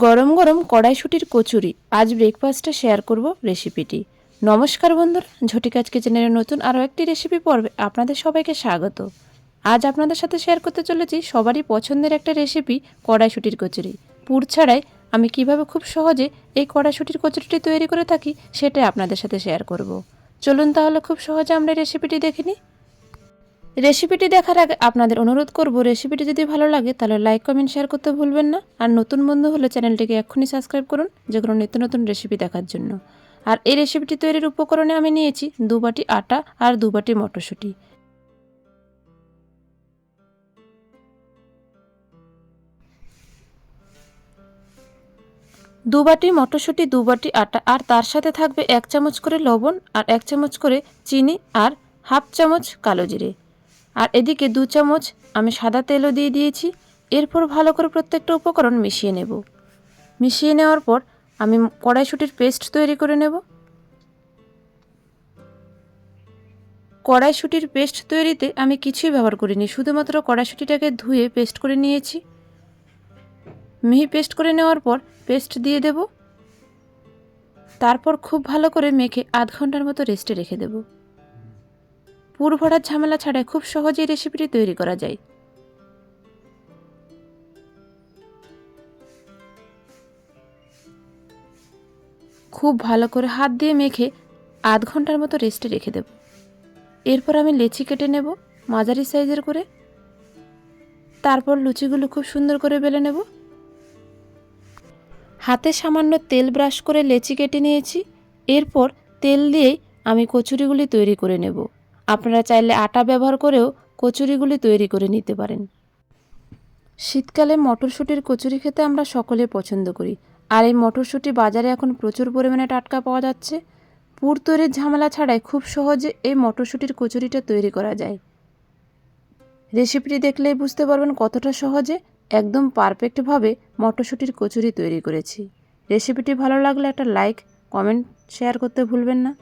গরম গরম কড়াইশুটির কচুরি। আজ ব্রেকফাস্টে শেয়ার করব রেসিপিটি নমস্কার বন্ধুরা, ঝটিকাজ কিচেনের নতুন আরও একটি রেসিপি পর্বে আপনাদের সবাইকে স্বাগত। আজ আপনাদের সাথে শেয়ার করতে চলেছি সবারই পছন্দের একটা রেসিপি কড়াইশুটির কচুরি। পুর ছাড়াই আমি কীভাবে খুব সহজে এই কড়াইশুটির কচুরিটি তৈরি করে থাকি, সেটাই আপনাদের সাথে শেয়ার করব। চলুন তাহলে খুব সহজে আমরা রেসিপিটি দেখে নিই। রেসিপিটি দেখার আগে আপনাদের অনুরোধ করব, রেসিপিটি যদি ভালো লাগে তাহলে লাইক কমেন্ট শেয়ার করতে ভুলবেন না। আর নতুন বন্ধু হলে চ্যানেলটিকে এক্ষুনি সাবস্ক্রাইব করুন, যে কোনো নিত্য নতুন রেসিপি দেখার জন্য। আর এই রেসিপিটি তৈরির উপকরণে আমি নিয়েছি দু বাটি আটা আর দু বাটি মটরশুঁটি। দু বাটি মটরশুঁটি, দু বাটি আটা, আর তার সাথে থাকবে এক চামচ করে লবণ আর এক চামচ করে চিনি আর হাফ চামচ কালো জিরে। আর এদিকে দু চামচ আমি সাদা তেলও দিয়ে দিয়েছি। এরপর ভালো করে প্রত্যেকটা উপকরণ মিশিয়ে নেব। মিশিয়ে নেওয়ার পর আমি কড়াইশুটির পেস্ট তৈরি করে নেব। কড়াইশুটির পেস্ট তৈরিতে আমি কিছুই ব্যবহার করিনি, শুধুমাত্র কড়াইশুটিটাকে ধুয়ে পেস্ট করে নিয়েছি। মিহি পেস্ট করে নেওয়ার পর পেস্ট দিয়ে দেব। তারপর খুব ভালো করে মেখে আধ ঘণ্টার মতো রেস্টে রেখে দেবো। পুর ভরার ঝামেলা ছাড়াই খুব সহজেই রেসিপিটি তৈরি করা যায়। খুব ভালো করে হাত দিয়ে মেখে আধ ঘণ্টার মতো রেস্টে রেখে দেব। এরপর আমি লেচি কেটে নেব, মাঝারি সাইজের করে। তারপর লুচিগুলো খুব সুন্দর করে বেলে নেব। হাতে সামান্য তেল ব্রাশ করে লেচি কেটে নিয়েছি। এরপর তেল দিয়েই আমি কচুরিগুলি তৈরি করে নেব। আপনারা চাইলে আটা ব্যবহার করেও কচুরিগুলি তৈরি করে নিতে পারেন। শীতকালে মটরশুঁটির কচুরি খেতে আমরা সকলে পছন্দ করি। আর এই মটরশুঁটি বাজারে এখন প্রচুর পরিমাণে টাটকা পাওয়া যাচ্ছে। পুর তৈরির ঝামেলা ছাড়াই খুব সহজে এই মটরশুঁটির কচুরিটা তৈরি করা যায়। রেসিপিটি দেখলেই বুঝতে পারবেন কতটা সহজে, একদম পারফেক্টভাবে মটরশুঁটির কচুরি তৈরি করেছি। রেসিপিটি ভালো লাগলে একটা লাইক, কমেন্ট, শেয়ার করতে ভুলবেন না।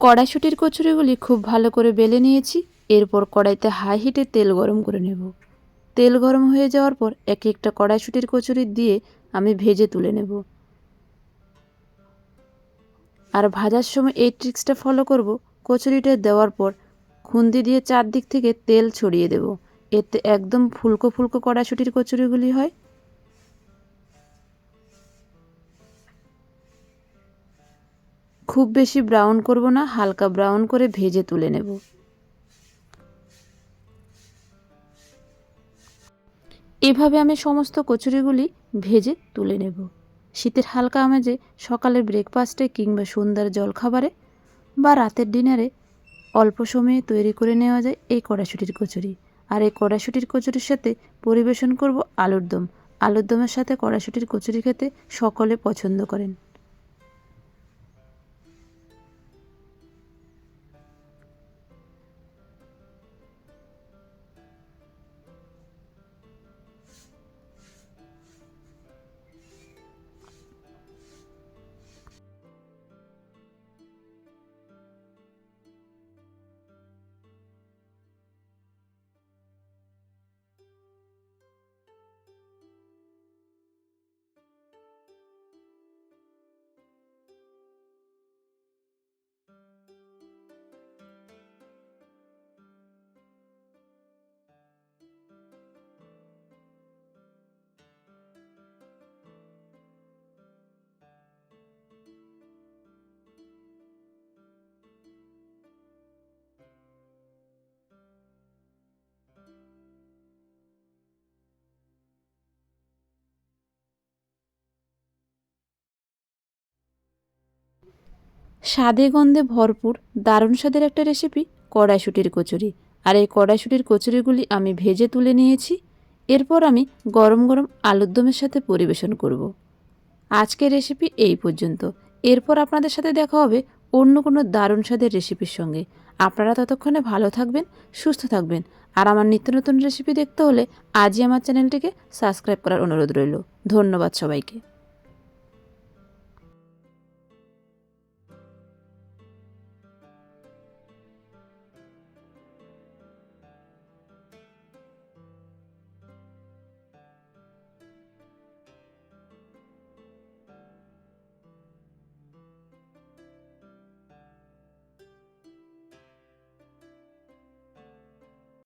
কড়াইশুটির কচুরিগুলি খুব ভালো করে বেলে নিয়েছি, এরপর কড়াইতে হাই হিটে তেল গরম করে নেব। তেল গরম হয়ে যাওয়ার পর এক একটা কড়াইশুটির কচুরি দিয়ে আমি ভেজে তুলে নেব। আর ভাজার সময় এই ট্রিক্সটা ফলো করব, কচুরিটা দেওয়ার পর খুন্দি দিয়ে চারদিক থেকে তেল ছড়িয়ে দেব। এতে একদম ফুলকো ফুলকো কড়াইশুটির কচুরিগুলি হয়। খুব বেশি ব্রাউন করব না, হালকা ব্রাউন করে ভেজে তুলে নেব। এভাবে আমি সমস্ত কচুরিগুলি ভেজে তুলে নেব। শীতের হালকা আমেজে সকালের ব্রেকফাস্টে কিংবা সন্ধ্যার জলখাবারে বা রাতের ডিনারে অল্প সময়ে তৈরি করে নেওয়া যায় এই কড়াশুটির কচুরি। আর এই কড়াশুটির কচুরির সাথে পরিবেশন করব আলুর দম। আলুর দমের সাথে কড়াশুটির কচুরি খেতে সকলে পছন্দ করেন। স্বাদে গন্ধে ভরপুর, দারুণ স্বাদের একটা রেসিপি কড়াইশুটির কচুরি। আর এই কড়াইশুটির কচুরিগুলি আমি ভেজে তুলে নিয়েছি। এরপর আমি গরম গরম আলুর দমের সাথে পরিবেশন করব। আজকের রেসিপি এই পর্যন্ত। এরপর আপনাদের সাথে দেখা হবে অন্য কোনো দারুণ স্বাদের রেসিপির সঙ্গে। আপনারা ততক্ষণে ভালো থাকবেন, সুস্থ থাকবেন। আর আমার নিত্য নতুন রেসিপি দেখতে হলে আজই আমার চ্যানেলটিকে সাবস্ক্রাইব করার অনুরোধ রইল। ধন্যবাদ সবাইকে।